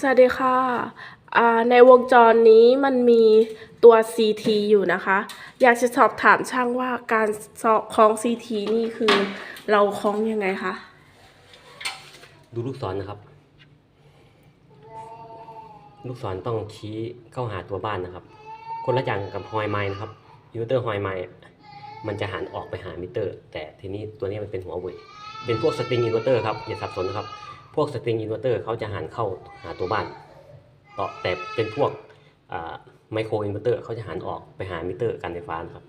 สวัสดีค่ะ ในวงจรนี้มันมีตัว CT อยู่นะคะ อยากจะสอบถามช่างว่าการคล้อง CT นี่คือเราคล้องยังไงคะ ดูลูกศรนะครับ ลูกศรต้องชี้เข้าหาตัวบ้านนะครับ คนละอย่างกับฮอยไม้นะครับอินเวอร์เตอร์ฮอยไม้มันจะหันออกไปหามิเตอร์ แต่ทีนี้ตัวนี้มันเป็นหัวเว่ยเป็นพวกสตริงอินเวอร์เตอร์ครับอย่าสับสนนะครับ พวกสตริงอินเวอร์เตอร์เขาจะหันเข้าหาตัวบ้านต่อแต่เป็นพวกไมโครอินเวอร์เตอร์เขาจะหันออกไปหามิเตอร์การไฟฟ้านะครับ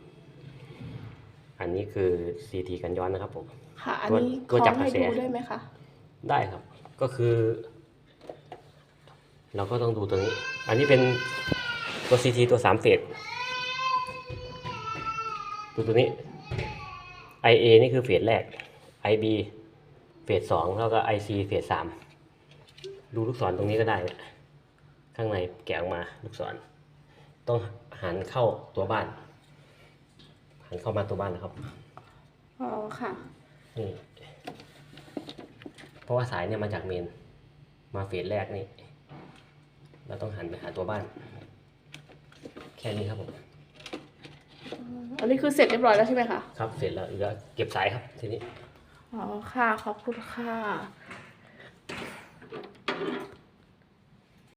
อันนี้คือ CT กันย้อนนะครับผม ค่ะ อันนี้ตัวคล้จัอบงกระให้แสดูได้ไหมคะ ได้ครับ ก็คือ เราก็ต้องดูตัวนี้ อันนี้เป็นตัว CT ตัวสามเฟสดูตัวนี้ IA นี่คือเฟสแรก IB เฟสสองแล้วก็ IC เฟสสามดูลูกศรตรงนี้ก็ได้เนี่ยข้างในแกะออกมาลูกศร ต้องหันเข้าตัวบ้าน หันเข้ามาตัวบ้านนะครับอ๋อค่ะนี่เพราะว่าสายเนี่ยมาจากเมน มาเฟสแรกนี่เราต้องหันไปหาตัวบ้าน แค่นี้ครับผมอันนี้คือเสร็จเรียบร้อยแล้วใช่ไหมคะครับเสร็จแล้วเหลือเก็บสายครับทีนี้ อ๋อค่ะ ขอบคุณค่ะ